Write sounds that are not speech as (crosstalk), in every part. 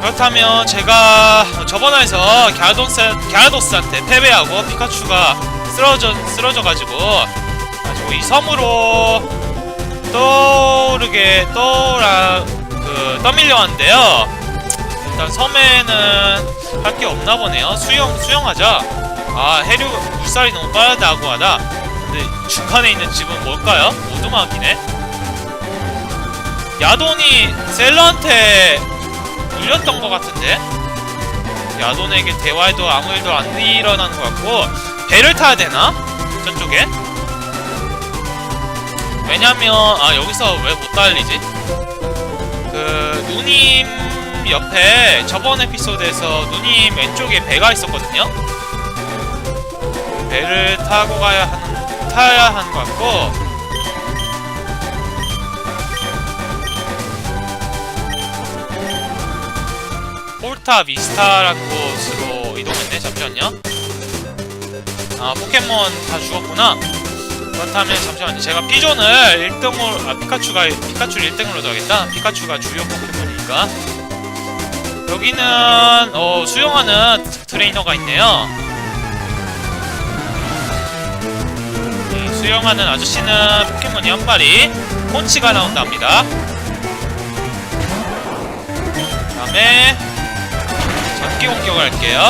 그렇다면 제가 저번 화에서 갸라도스, 갸라도스한테 패배하고 피카츄가 쓰러져, 쓰러져가지고 가지고 이 섬으로 떠오르게 떠라 그 떠밀려 왔는데요. 일단 섬에는 할 게 없나 보네요. 수영 수영하자. 아 해류 물살이 너무 빠르다고 하다. 근데 중간에 있는 집은 뭘까요? 오두막이네. 야돈이 셀러한테 물렸던 것 같은데 야돈에게 대화해도 아무 일도 안 일어나는 것 같고 배를 타야 되나? 저쪽에? 왜냐면 아 여기서 왜 못 달리지? 그 누님 옆에 저번 에피소드에서 누님 왼쪽에 배가 있었거든요. 그 배를 타고 가야 하는 타야 하는 것 같고 폴타 비스타라는 곳으로 이동했네. 잠시만요. 아 포켓몬 다 죽었구나. 그렇다면 잠시만요. 제가 피존을 1등으로 아 피카츄가 피카츄를 1등으로 둬야겠다. 피카츄가 주요 포켓몬이니까. 여기는 어, 수영하는 트레이너가 있네요. 이 수영하는 아저씨는 포켓몬이 한 마리 콘치가 나온답니다. 다음에 전기 공격을 할게요.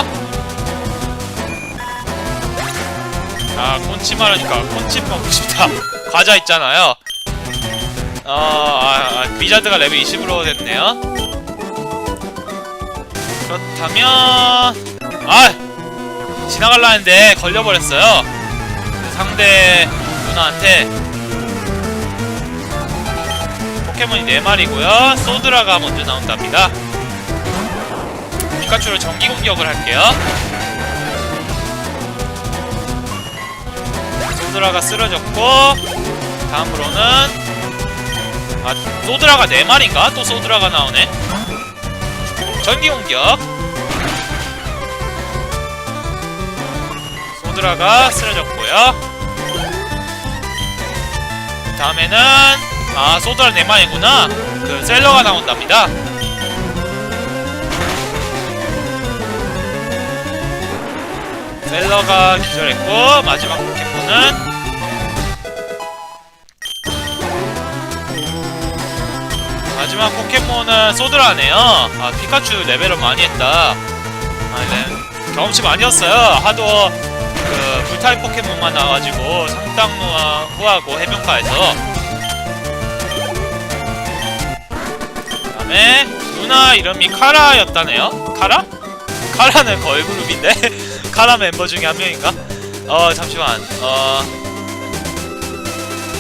아 콘치 말하니까 콘치 먹고 싶다. (laughs) 과자 있잖아요. 어, 아, 아, 비자드가 레벨 20으로 됐네요. 그렇다면 아 지나갈라 했는데 걸려버렸어요. 그 상대 누나한테 포켓몬이 4마리고요. 소드라가 먼저 나온답니다. 피카츄로 전기 공격을 할게요. 소드라가 쓰러졌고 다음으로는 아 소드라가 4마리인가? 또 소드라가 나오네. 전기 공격. 소드라가 쓰러졌고요. 다음에는 아 소드라 4마리구나. 그 셀러가 나온답니다. 셀러가 기절했고 마지막 포켓몬은 마지막 포켓몬은 소드라네요. 아 피카츄 레벨업 많이 했다. 아 네. 경험치 많이 었어요 하도 그 불타입 포켓몬만 나와가지고 상당루와 후하고 해변가에서. 그 다음에 누나 이름이 카라였다네요. 카라? 카라는 걸그룹인데 (laughs) 카라 멤버 중에 한 명인가? 어 잠시만. 어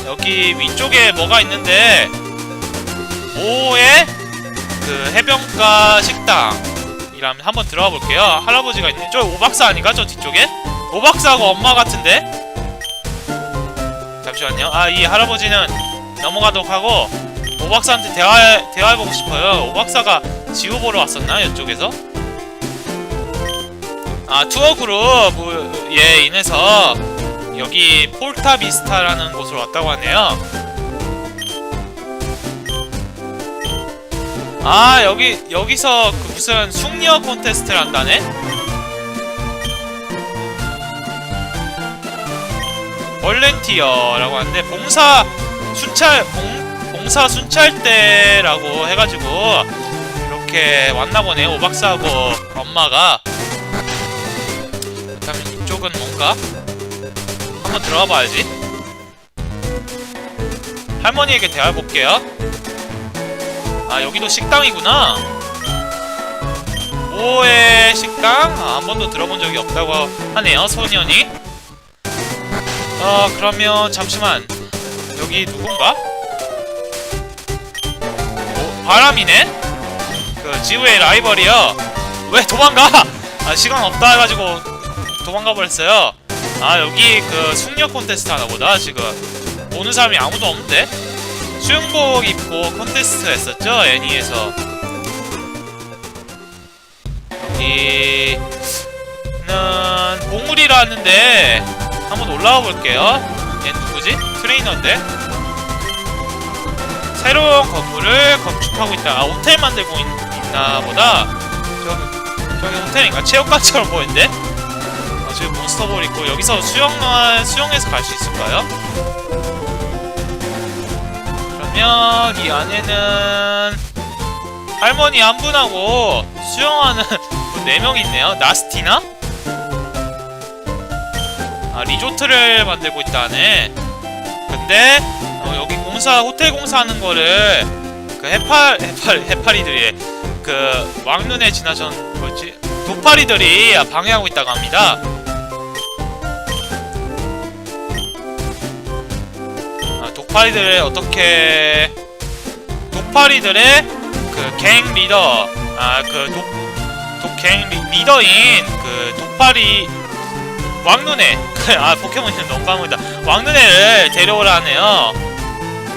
여기 위쪽에 뭐가 있는데 5의 그 해변가 식당이라면 한번 들어가 볼게요. 할아버지가 있네. 저 오박사 아닌가? 저 뒤쪽에? 오박사하고 엄마 같은데? 잠시만요. 아, 이 할아버지는 넘어가도록 하고 오박사한테 대화 대화해보고 싶어요. 오박사가 지우 보러 왔었나? 이쪽에서? 아, 투어 그룹에 인해서 여기 폴타 비스타라는 곳으로 왔다고 하네요. 아 여기 여기서 그 무슨 숙녀 콘테스트를 한다네? 벌렌티어라고 하는데 봉사 순찰 봉, 봉사 순찰대라고 해가지고 이렇게 왔나 보네 오박사하고 엄마가 쪽은 뭔가 한번 들어가 봐야지 할머니에게 대화해 볼게요. 아 여기도 식당이구나 오의 식당? 아, 한 번도 들어본 적이 없다고 하네요 소년이 어 그러면 잠시만 여기 누군가? 오 바람이네? 그 지우의 라이벌이요 왜 도망가? 아 시간 없다 해가지고 도망가 버렸어요 아 여기 그 숙녀 콘테스트 하나보다 지금 오는 사람이 아무도 없는데? 수영복 입고 콘테스트 했었죠 애니에서 여기는 보물이라는데 한번 올라가 볼게요 얘 누구지? 트레이너인데 새로운 건물을 건축하고 있다. 아 호텔 만들고 있, 있나 보다. 저기 저기 호텔인가? 체육관처럼 보이는데? 아, 저기 몬스터볼 있고 여기서 수영만 수영해서 갈 수 있을까요? 그러면 이 안에는 할머니 한 분하고 수영하는 (laughs) 분 4명 있네요. 나스티나? 아 리조트를 만들고 있다네. 근데 어, 여기 공사 호텔 공사하는 거를 그 해팔 해팔 (laughs) 해파리들이 그 왕눈에 지나전 뭐지 도파리들이 방해하고 있다고 합니다. 아, 도파리들을 어떻게 도파리들의 그 갱 리더 아그도도갱 리더인 그 도파리 왕눈에 (laughs) 아 포켓몬 이름 너무 까먹다. 왕눈에를 데려오라 하네요.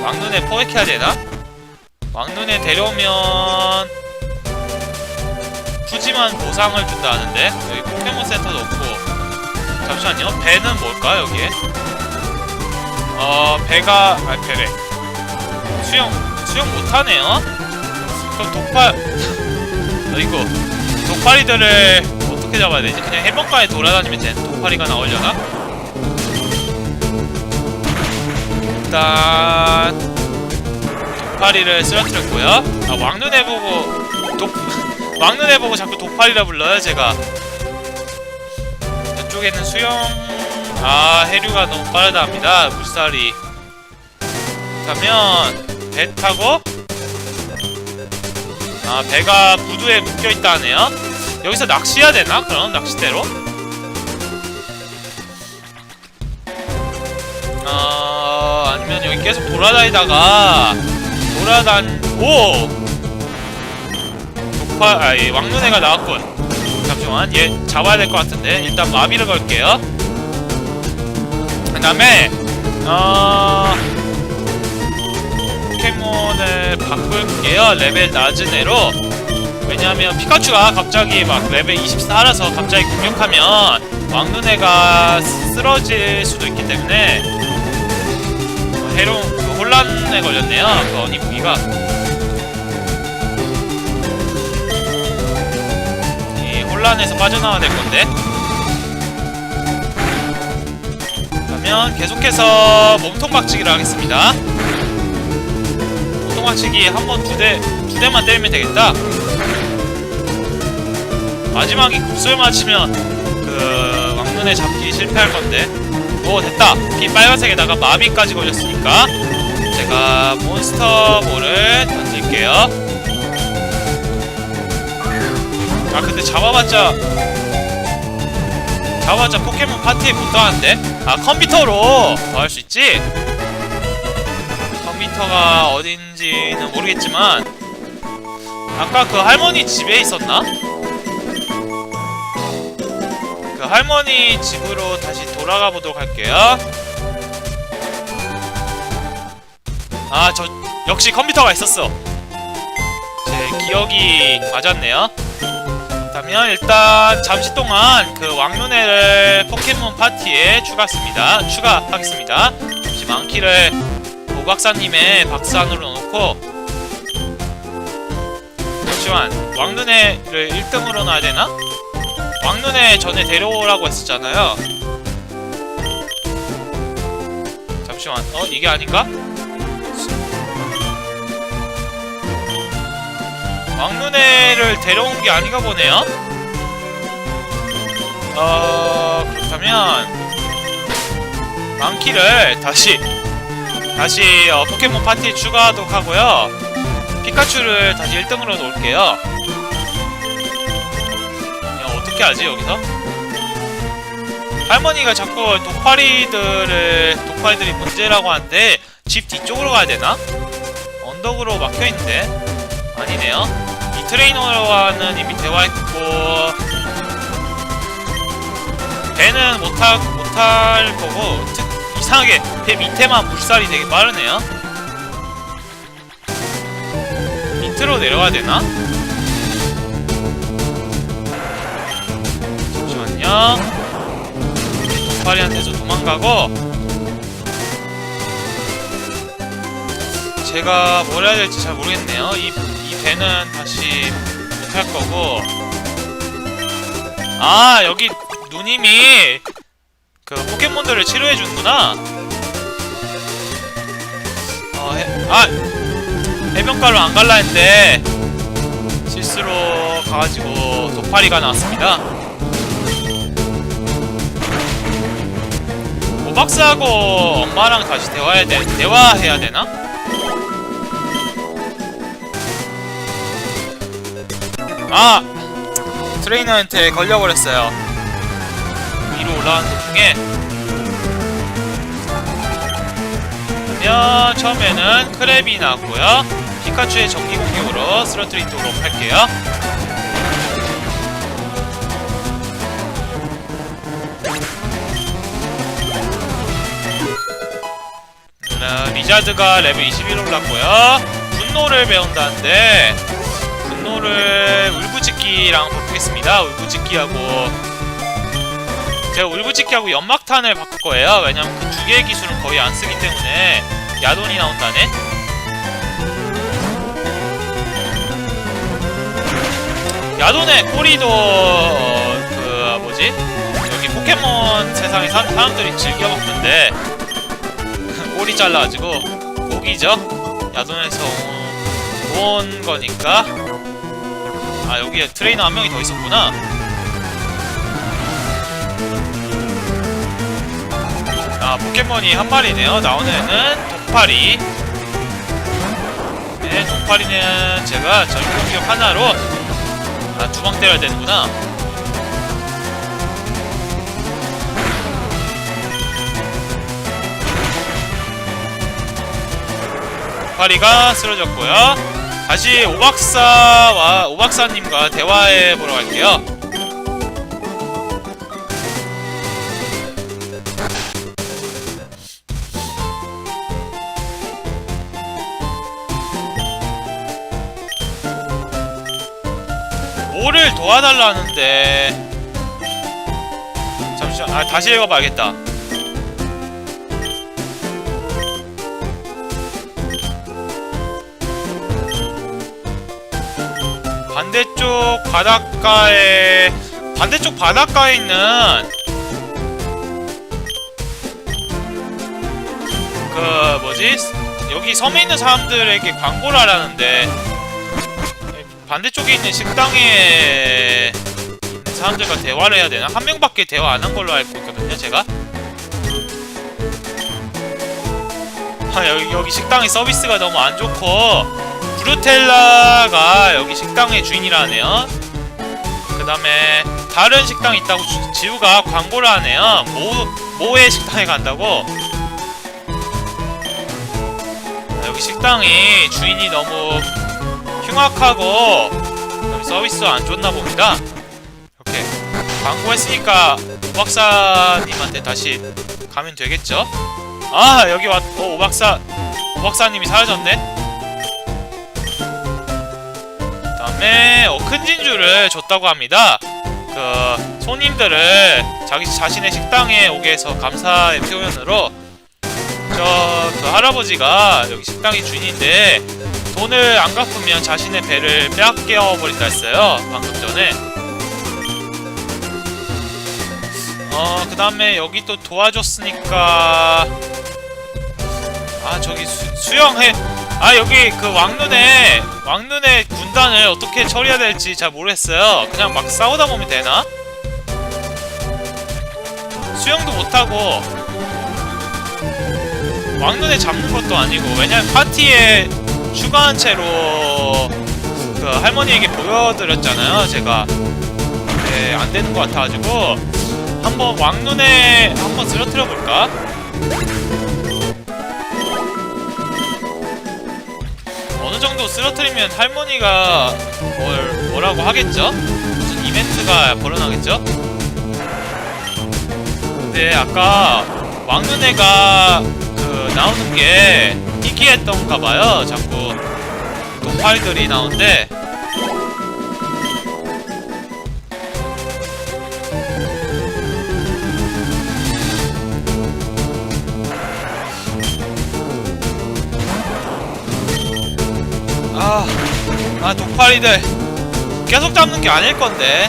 왕눈에 포획해야 되나? 왕눈에 데려오면 푸짐한 보상을 준다 하는데? 여기 포켓몬 센터도 없고. 잠시만요. 배는 뭘까 여기에? 어 배가 아 배래. 수영 수영 못하네요? 그럼 독파 어, 이거 독파리들을 어떻게 잡아야 되지? 그냥 해변가에 돌아다니면 돼. 독파리가 나오려나? 일단 독파리를 쓰러뜨렸고요. 아 왕눈에 보고 독 (laughs) 왕눈에 보고 자꾸 독파리라 불러요 제가. 이쪽에는 수영 아 해류가 너무 빠르다 합니다 물살이 그러면 배 타고 아 배가 부두에 묶여있다 하네요 여기서 낚시해야 되나? 그럼 낚싯대로? 어... 아니면 여기 계속 돌아다니다가 돌아다니... 오! 독파... 아이 왕눈애가 나왔군 잠시만 얘 잡아야 될 것 같은데 일단 마비를 걸게요 그 다음에 어... 포켓몬을 바꿀게요. 레벨 낮은 애로. 왜냐하면 피카츄가 갑자기 막 레벨 24라서 갑자기 공격하면 왕눈애가 쓰러질 수도 있기 때문에 어, 해롱 그 혼란에 걸렸네요. 그 어니 무기가. 이 혼란에서 빠져나와야 될 건데 그러면 계속해서 몸통 박치기를 하겠습니다. 몸통 박치기 한 번 두 대 두 대만 때리면 되겠다. 마지막에 급소에 맞추면 그 왕눈에 잡기 실패할 건데. 오 됐다. 피 빨간색에다가 마비까지 걸렸으니까 제가 몬스터 볼을 던질게요. 아 근데 잡아봤자 잡아봤자 포켓몬 파티에 못 가는데 아 컴퓨터로 더할수 있지 컴퓨터가 어딘지는 모르겠지만 아까 그 할머니 집에 있었나? 그 할머니 집으로 다시 돌아가 보도록 할게요. 아, 저 역시 컴퓨터가 있었어. 제 기억이 맞았네요. 그렇다면 일단 잠시 동안 그 왕눈애를 포켓몬 파티에 추가했습니다. 추가하겠습니다. 잠시 망키를 오박사님의 박산으로 넣고 잠시만 왕눈애를 1등으로 놔야 되나? 왕눈에 전에 데려오라고 했었잖아요. 잠시만, 어 이게 아닌가? 왕눈에를 데려온 게 아닌가 보네요. 어 그렇다면 망키를 다시 다시 어, 포켓몬 파티에 추가하도록 하고요. 피카츄를 다시 1등으로 놓을게요. 어떻게 하지 여기서? 할머니가 자꾸 독파리들을 독파리들이 문제라고 하는데 집 뒤쪽으로 가야 되나? 언덕으로 막혀 있는데 아니네요. 이 트레이너와는 이미 대화했고 배는 못할 못할 거고 특, 이상하게 배 밑에만 물살이 되게 빠르네요. 밑으로 내려가야 되나? 잠시만요. 파리한테서 도망가고 제가 뭘 해야 될지 잘 모르겠네요. 이, 이 배는 다시 못할 거고. 아, 여기 누님이 그 포켓몬들을 치료해 주는구나. 어, 해, 아! 해변가로 안 갈라 했는데 실수로 가가지고 도파리가 나왔습니다. 오박사하고 엄마랑 다시 대화해야 돼, 대화해야 되나? 아! 트레이너한테 걸려버렸어요. 위로 올라가는 도중에. 그러면 처음에는 크랩이 나왔고요. 피카츄의 전기 공격으로 쓰러뜨리도록 할게요. 자, 리자드가 레벨 21 올랐고요. 분노를 배운다는데 분노를 울부짖기랑 바꾸겠습니다. 울부짖기하고 제가 울부짖기하고 연막탄을 바꿀 거예요. 왜냐면 그 두 개의 기술은 거의 안 쓰기 때문에 야돈이 나온다네. 야돈의 꼬리도 어, 그 뭐지? 여기 포켓몬 세상에 사, 사람들이 즐겨 먹는데 (laughs) 꼬리 잘라가지고 고기죠? 야돈에서 온, 온 거니까 아 여기에 트레이너 한 명이 더 있었구나. 아 포켓몬이 한 마리네요. 나오는 애는 도파리. 네 도파리는 제가 전기 공격 하나로 아 두 방 때려야 되는구나. 파리가 쓰러졌고요. 다시 오박사와 오박사님과 대화해 보러 갈게요. 뭐를 도와달라는데 잠시만 아 다시 읽어봐야겠다. 반대쪽 바닷가에 반대쪽 바닷가에 있는 그 뭐지? 여기 섬에 있는 사람들에게 광고를 하라는데 반대쪽에 있는 식당에 있는 사람들과 대화를 해야 되나? 한 명밖에 대화 안 한 걸로 알고 있거든요 제가. 아 여기 여기 식당의 서비스가 너무 안 좋고 브루텔라가 여기 식당의 주인이라네요. 그 다음에 다른 식당이 있다고 주- 지우가 광고를 하네요. 모, 모의 식당에 간다고. 아, 여기 식당이 주인이 너무 흉악하고 서비스가 안 좋나 봅니다. 이렇게 광고했으니까 오박사님한테 다시 가면 되겠죠? 아 여기 왔, 어, 오박사 오박사님이 사라졌네. 다음에 어, 큰 진주를 줬다고 합니다. 그 손님들을 자기 자신의 식당에 오게 해서 감사의 표현으로 저 그 할아버지가 여기 식당의 주인인데 돈을 안 갚으면 자신의 배를 빼앗겨 버린다 했어요. 방금 전에. 어, 그 다음에 여기 또 도와줬으니까 아 저기 수, 수영해 아 여기 그 왕눈의 왕눈의 군단을 어떻게 처리해야 될지 잘 모르겠어요. 그냥 막 싸우다 보면 되나? 수영도 못하고 왕눈에 잡는 것도 아니고 왜냐면 파티에 추가한 채로 그 할머니에게 보여드렸잖아요. 제가 네, 안 되는 것 같아가지고 한번 왕눈에 한번 쓰러뜨려 볼까? 어느 정도 쓰러뜨리면 할머니가 뭘 뭐라고 하겠죠? 무슨 이벤트가 벌어나겠죠? 근데 아까 왕눈애가 그 나오는 게 희귀했던가 봐요. 자꾸 도파이들이 나오는데 아 독파리들 계속 잡는 게 아닐 건데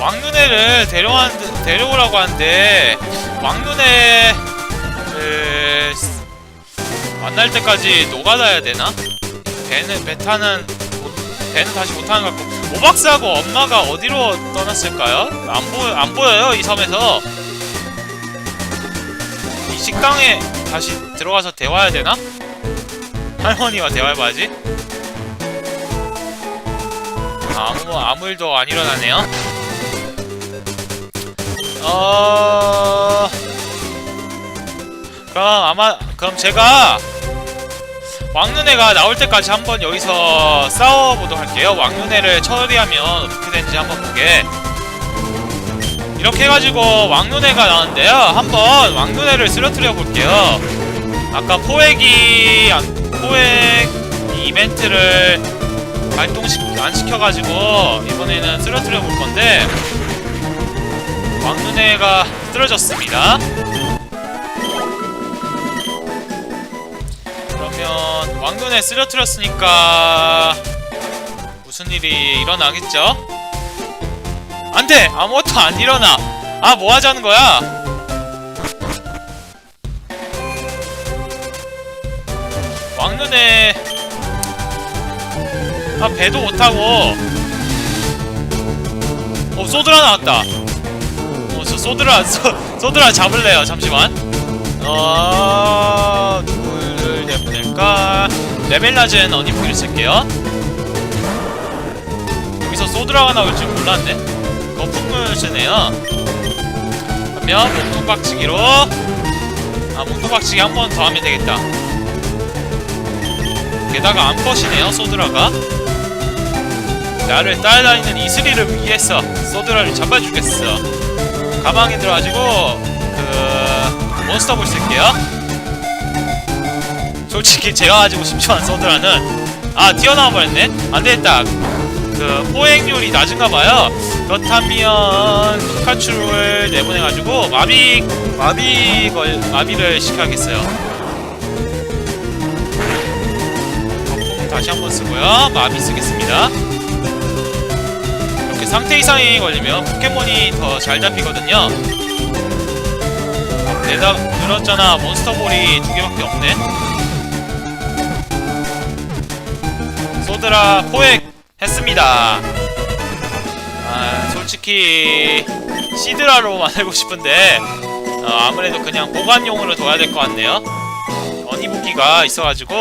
왕눈애를 데려와 데려오라고 하는데 왕눈애 에, 만날 때까지 노가다야 되나? 배는 배 타는 못- 배는 다시 못 타는 것 같고 오박스하고 엄마가 어디로 떠났을까요? 안 보여 안 보여요 이 섬에서 이 식당에 다시 들어가서 대화해야 되나? 할머니와 대화해봐야지. 아무 아무 일도 안 일어나네요. 어 그럼 아마 그럼 제가 왕눈애가 나올 때까지 한번 여기서 싸워보도록 할게요. 왕눈애를 처리하면 어떻게 되는지 한번 보게. 이렇게 해가지고 왕눈애가 나왔는데요. 한번 왕눈애를 쓰러뜨려 볼게요. 아까 포획이 안- 포획 이벤트를 발동시 안 시켜가지고 이번에는 쓰러뜨려 볼 건데 왕눈애가 쓰러졌습니다. 그러면 왕눈애 쓰러뜨렸으니까 무슨 일이 일어나겠죠? 안돼! 아무것도 안 일어나! 아 뭐 하자는 거야? 왕눈에 아 배도 못타고. 어 소드라 나왔다. 어저 소드라 소, 소드라 잡을래요 잠시만. 어 누구를 내보낼까? 레벨 낮은 어니포기를 쓸게요. 여기서 소드라가 나올 줄 몰랐네 거품을 쓰네요. 그러면 목통박치기로. 아 목통박치기 한 번 더 하면 되겠다. 게다가 암컷이네요 소드라가. 나를 따라다니는 이슬이를 위해서 소드라를 잡아주겠어. 가방에 들어가지고 그 몬스터볼 쓸게요. 솔직히 제가 가지고 싶지만 소드라는 아 튀어나와 버렸네. 안 되겠다 그 포획률이 낮은가봐요. 그렇다면 피카츄를 내보내가지고 마비 마비 걸 마비를 시켜야겠어요. 거품 다시 한번 쓰고요. 마비 쓰겠습니다. 이렇게 상태 이상이 걸리면 포켓몬이 더 잘 잡히거든요. 내다 늘었잖아. 몬스터볼이 두 개밖에 없네. 소드라 포획 했습니다. 아, 솔직히 시드라로 만들고 싶은데 어, 아무래도 그냥 보관용으로 둬야 될 것 같네요. 어니부기가 있어가지고.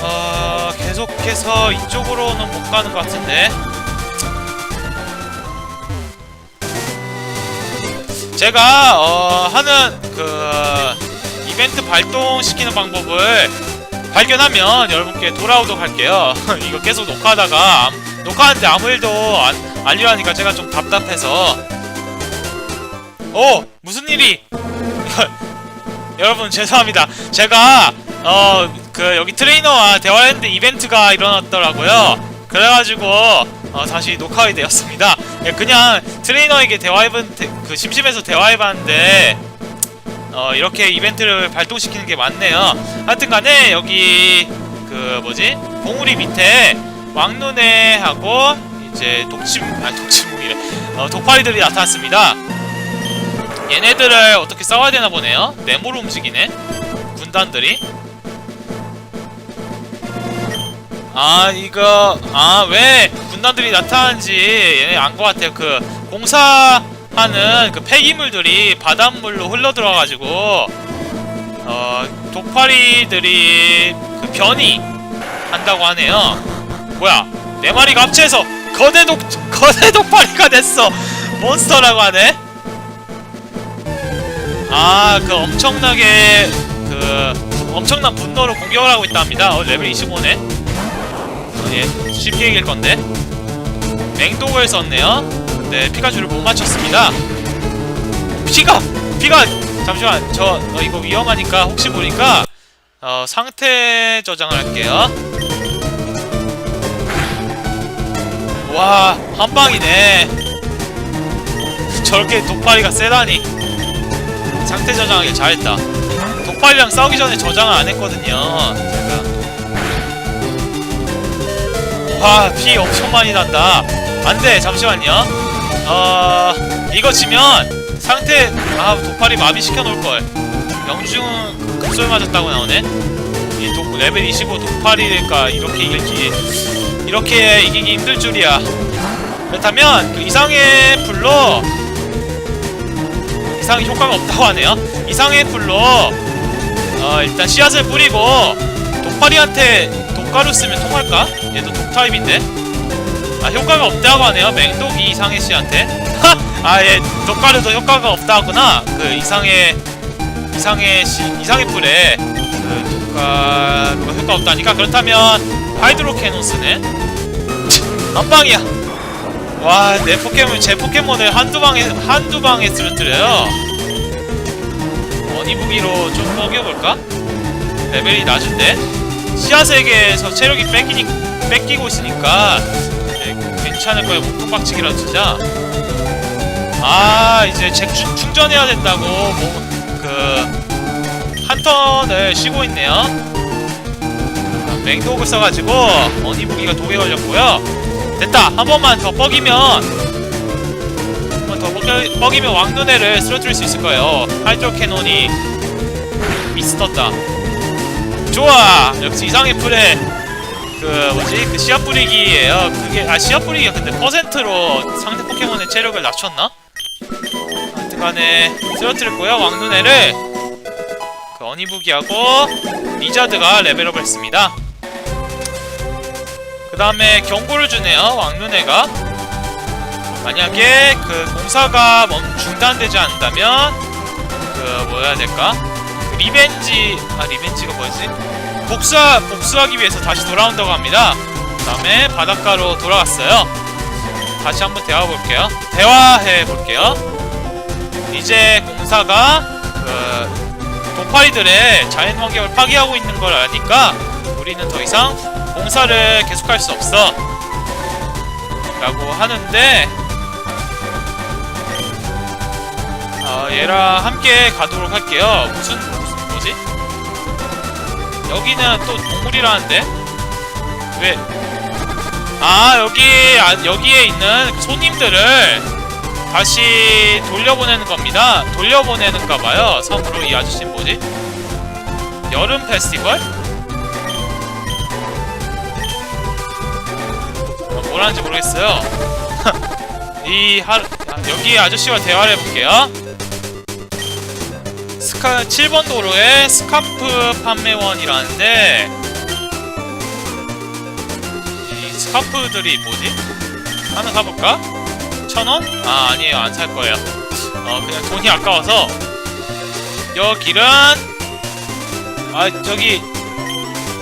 어, 계속해서 이쪽으로는 못 가는 것 같은데. 제가 어, 하는 그 이벤트 발동시키는 방법을 발견하면 여러분께 돌아오도록 할게요. (laughs) 이거 계속 녹화하다가 암- 녹화하는데 아무 일도 안, 안 일어나니까 제가 좀 답답해서 오! 무슨 일이 (laughs) 여러분 죄송합니다. 제가 어 그 여기 트레이너와 대화했는데 이벤트가 일어났더라고요. 그래가지고 어, 다시 녹화하게 되었습니다. 예, 그냥 트레이너에게 대화해본 그 심심해서 대화해봤는데 어 이렇게 이벤트를 발동시키는 게 맞네요. 하여튼간에 여기 그 뭐지 봉우리 밑에 왕눈애하고 이제 독침 아 독침묵이래 어, 독파리들이 나타났습니다. 얘네들을 어떻게 싸워야 되나 보네요. 네모로 움직이네 군단들이. 아 이거 아 왜 군단들이 나타나는지 얘네 안것 같아요. 그 공사 하는 그 폐기물들이 바닷물로 흘러 들어가지고 어 독파리들이 그 변이 한다고 하네요. 뭐야 네 마리가 합체해서 거대 독 거대 독파리가 됐어 몬스터라고 하네. 아 그 엄청나게 그 엄청난 분노로 공격을 하고 있답니다. 어 레벨 25네. 어, 예 쉽게 이길 건데 맹독을 썼네요. 근데 피카츄를 못 맞췄습니다. 피가 피가 잠시만 저 어, 이거 위험하니까 혹시 모르니까 어 상태 저장을 할게요. 와 한 방이네. 저렇게 독파리가 세다니. 상태 저장하길 잘했다 독발이랑 싸우기 전에 저장을 안 했거든요 제가 와 피 엄청 많이 난다 안 돼 잠시만요 어 이거 지면 상태 아 독발이 마비 시켜 놓을걸. 영중은 급소에 맞았다고 나오네. 이 독, 레벨 25 독발이니까 이렇게 이길지. 이렇게 이기기 힘들 줄이야. 그렇다면 그 이상의 불로 이상 효과가 없다고 하네요. 이상의 불로 어 일단 씨앗을 뿌리고 독파리한테 독가루 쓰면 통할까? 얘도 독타입인데 아 효과가 없다고 하네요. 맹독이 이상의 씨한테. 아얘 독가루도 효과가 없다구나. 그 이상의 이상의 씨 이상의 불에 그 독가루가 효과 없다니까. 그렇다면 하이드로캐논스는? 안방이야. 와 내 포켓몬 제 포켓몬을 한두 방에 한두 방에 쓰러뜨려요. 어니부기로 좀 먹여볼까? 레벨이 낮은데? 씨앗에게서 체력이 뺏기니 뺏기고 있으니까 거야 목통 박치기라도 치자 아 이제 제 충, 충전해야 된다고 뭐 그 한 턴을 쉬고 있네요. 아, 맹독을 써가지고 어니부기가 독에 걸렸고요. 됐다. 한 번만 더 뻐기면 한 번더 뻐기면 왕눈애를 쓰러뜨릴 수 있을 거예요. 하이드로 캐논이 미스 떴다. 좋아. 역시 이상의 풀에 그 뭐지? 그 씨앗 뿌리기예요. 그게 아 씨앗 뿌리기가 근데 퍼센트로 상대 포켓몬의 체력을 낮췄나? 하여튼간에 쓰러뜨렸고요. 왕눈애를 그 어니부기하고 리자드가 레벨업을 했습니다. 그 다음에 경고를 주네요. 왕눈애가. 만약에 그 공사가 멈 중단되지 않는다면 그뭐 해야 될까? 그 리벤지 아 리벤지가 뭐지 복수하 복수하기 위해서 다시 돌아온다고 합니다. 그 다음에 바닷가로 돌아왔어요. 다시 한번 대화 볼게요. 대화해 볼게요. 이제 공사가 그 도파리들의 자연 환경을 파괴하고 있는 걸 아니까 우리는 더 이상 공사를 계속할 수 없어. 라고 하는데 어, 얘랑 함께 가도록 할게요. 무슨? 여기는 또 동물이라는데? 왜? 아 여기 아, 여기에 있는 손님들을 다시 돌려보내는 겁니다 돌려보내는가봐요 섬으로 이 아저씨는 뭐지? 여름 페스티벌? 어, 뭐라는지 모르겠어요. (laughs) 이 하, 아, 여기 아저씨와 대화를 해볼게요. 스카 7번 도로에 스카프 판매원이라는데 이 스카프들이 뭐지? 하나 사볼까? 천 원? 아 아니에요 안 살 거예요. 어 그냥 돈이 아까워서 여 길은 아 저기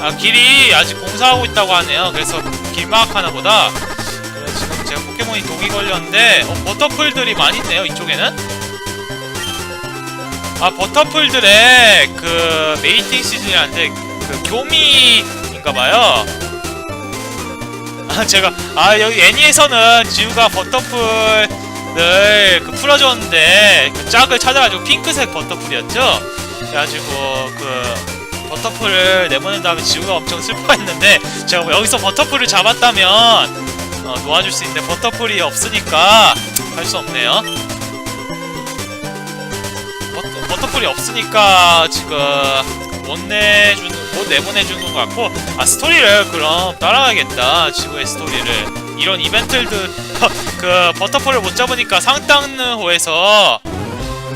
아 길이 아직 공사하고 있다고 하네요. 그래서 길막 하나 보다. 그래, 지금 제가 포켓몬이 독이 걸렸는데 어, 버터풀들이 많이 있네요. 이쪽에는. 아 버터풀들의 그 메이팅 시즌이라는데 그 교미인가봐요. 아 제가 아 여기 애니에서는 지우가 버터풀을 그 풀어줬는데 그 짝을 찾아가지고 핑크색 버터풀이었죠. 그래가지고 그 버터풀을 내보낸 다음에 지우가 엄청 슬퍼했는데 제가 뭐 여기서 버터풀을 잡았다면 어, 놓아줄 수 있는데 버터풀이 없으니까 할 수 없네요. 버터, 버터풀이 없으니까 지금 못 내주는 못 내보내주는 것 같고 아 스토리를 그럼 따라가야겠다 지구의 스토리를 이런 이벤트들 (laughs) 그 버터풀을 못 잡으니까 상땅호에서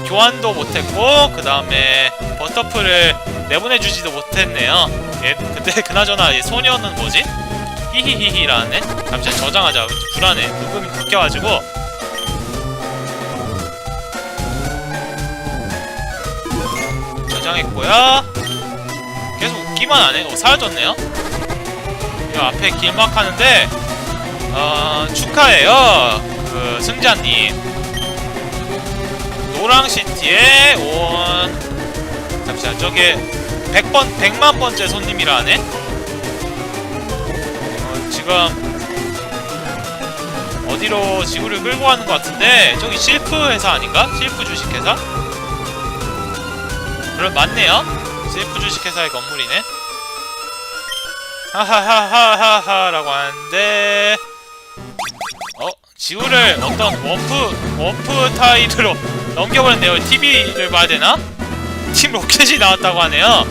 교환도 못했고 그 다음에 버터풀을 내보내주지도 못했네요. 예, 근데 (laughs) 그나저나 이 소녀는 뭐지? 히히히히라네. 잠시만 저장하자. 불안해. 녹음이 바뀌어가지고. 저장했고요. 계속 웃기만 하네. 어, 사라졌네요. 이 앞에 길막 하는데 어, 축하해요. 그 승자님. 노랑시티에 온 잠시만 저게 100번 100만 번째 손님이라네. 어, 지금 어디로 지구를 끌고 가는 것 같은데 저기 실프 회사 아닌가? 실프 주식 회사? 그럼 맞네요 CF 주식회사의 건물이네 하하하하하하 라고 하는데 어? 지우를 어떤 워프 워프 타일로 (laughs) 넘겨버렸네요 TV를 봐야 되나? 팀 로켓이 나왔다고 하네요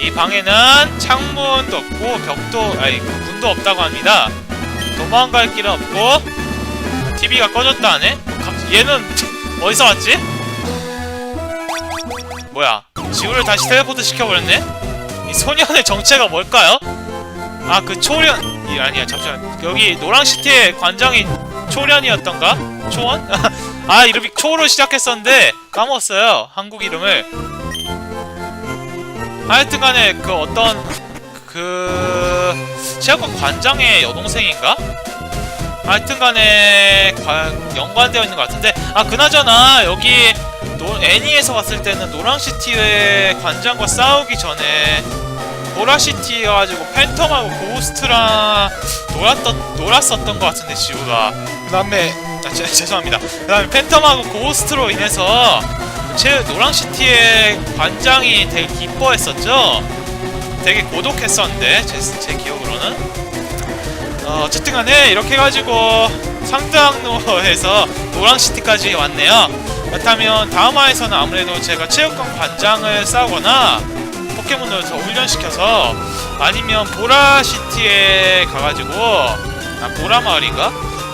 이 방에는 창문도 없고 벽도 아니 문도 없다고 합니다 도망갈 길은 없고 TV가 꺼졌다 하네? 감- 얘는 (laughs) 어디서 왔지? 뭐야 지우를 다시 텔레포트 시켜버렸네? 이 소년의 정체가 뭘까요? 아 그 초련 이 아니야 잠시만 여기 노랑시티의 관장이 초련이었던가? 초원? (laughs) 아 이름이 초로 시작했었는데 까먹었어요 한국 이름을 하여튼간에 그 어떤 그 체육관 관장의 여동생인가? 하여튼간에 관- 연관되어 있는 것 같은데 아 그나저나 여기 노, 애니에서 봤을 때는 노랑시티의 관장과 싸우기 전에 보라시티여가지고 팬텀하고 고스트랑 놀았던, 놀았었던 것 같은데 지우가. 그 다음에 아, 제, 죄송합니다. 그 다음에 팬텀하고 고스트로 인해서 제 노랑시티의 관장이 되게 기뻐했었죠? 되게 고독했었는데 제, 제 기억으로는. 어, 어쨌든 간에 이렇게 해가지고 상당로에서 노랑시티까지 왔네요 그렇다면 다음 화에서는 아무래도 제가 체육관 관장을 싸우거나 포켓몬을 더 훈련시켜서 아니면 보라시티에 가가지고 아 보라마을인가?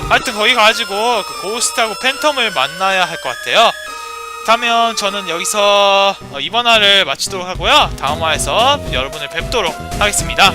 하여튼 거기 가가지고 그 고스트하고 팬텀을 만나야 할 것 같아요. 그렇다면 저는 여기서 어, 이번 화를 마치도록 하고요. 다음 화에서 여러분을 뵙도록 하겠습니다